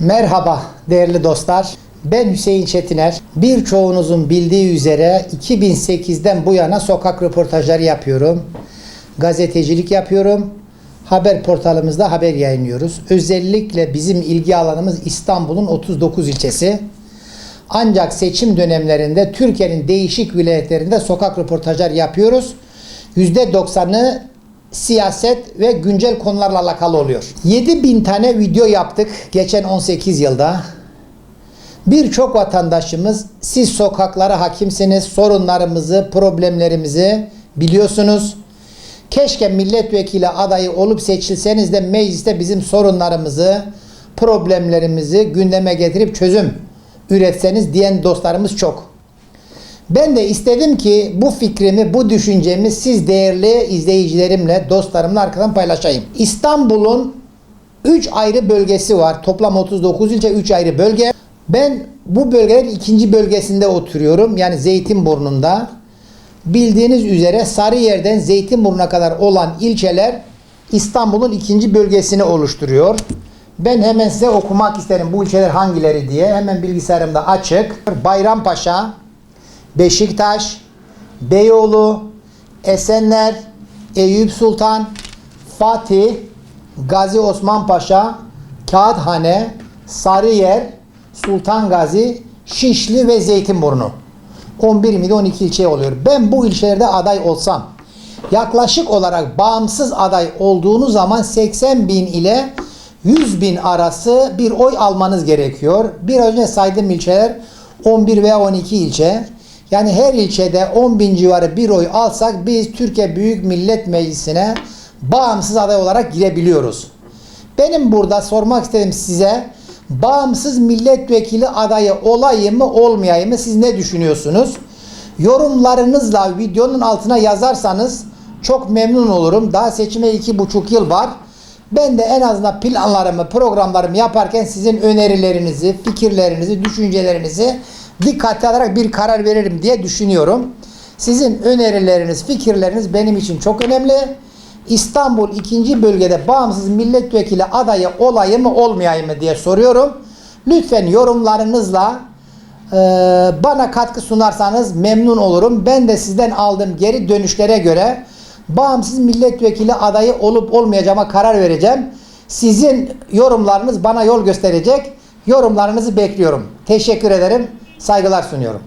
Merhaba değerli dostlar. Ben Hüseyin Çetiner. Birçoğunuzun bildiği üzere 2008'den bu yana sokak röportajları yapıyorum. Gazetecilik yapıyorum. Haber portalımızda haber yayınlıyoruz. Özellikle bizim ilgi alanımız İstanbul'un 39 ilçesi. Ancak seçim dönemlerinde Türkiye'nin değişik vilayetlerinde sokak röportajlar yapıyoruz. %90'ı siyaset ve güncel konularla alakalı oluyor. 7000 tane video yaptık geçen 18 yılda. Birçok vatandaşımız siz sokaklara hakimsiniz, sorunlarımızı, problemlerimizi biliyorsunuz. Keşke milletvekili adayı olup seçilseniz de mecliste bizim sorunlarımızı, problemlerimizi gündeme getirip çözüm üretseniz diyen dostlarımız çok. Ben de istedim ki bu fikrimi, bu düşüncemi siz değerli izleyicilerimle, dostlarımla arkadan paylaşayım. İstanbul'un 3 ayrı bölgesi var. Toplam 39 ilçe 3 ayrı bölge. Ben bu bölgenin ikinci bölgesinde oturuyorum. Yani Zeytinburnu'nda. Bildiğiniz üzere Sarıyer'den Zeytinburnu'na kadar olan ilçeler İstanbul'un ikinci bölgesini oluşturuyor. Ben hemen size okumak isterim bu ilçeler hangileri diye. Hemen bilgisayarımda açık. Bayrampaşa, Beşiktaş, Beyoğlu, Esenler, Eyüp Sultan, Fatih, Gazi Osman Paşa, Kağıthane, Sarıyer, Sultan Gazi, Şişli ve Zeytinburnu. 11 miydi 12 ilçe oluyor. Ben bu ilçelerde aday olsam yaklaşık olarak bağımsız aday olduğunuz zaman 80 bin ile 100 bin arası bir oy almanız gerekiyor. Bir önce saydığım ilçeler 11 veya 12 ilçe. Yani her ilçede 10 bin civarı bir oy alsak biz Türkiye Büyük Millet Meclisi'ne bağımsız aday olarak girebiliyoruz. Benim burada sormak istedim size bağımsız milletvekili adayı olayım mı olmayayım mı siz ne düşünüyorsunuz? Yorumlarınızla videonun altına yazarsanız çok memnun olurum. Daha seçime iki buçuk yıl var. Ben de en azından planlarımı, programlarımı yaparken sizin önerilerinizi, fikirlerinizi, düşüncelerinizi dikkate alarak bir karar veririm diye düşünüyorum. Sizin önerileriniz, fikirleriniz benim için çok önemli. İstanbul 2. bölgede bağımsız milletvekili adayı olayım mı olmayayım mı diye soruyorum. Lütfen yorumlarınızla e, bana katkı sunarsanız memnun olurum. Ben de sizden aldığım geri dönüşlere göre bağımsız milletvekili adayı olup olmayacağıma karar vereceğim. Sizin yorumlarınız bana yol gösterecek. Yorumlarınızı bekliyorum. Teşekkür ederim. Saygılar sunuyorum.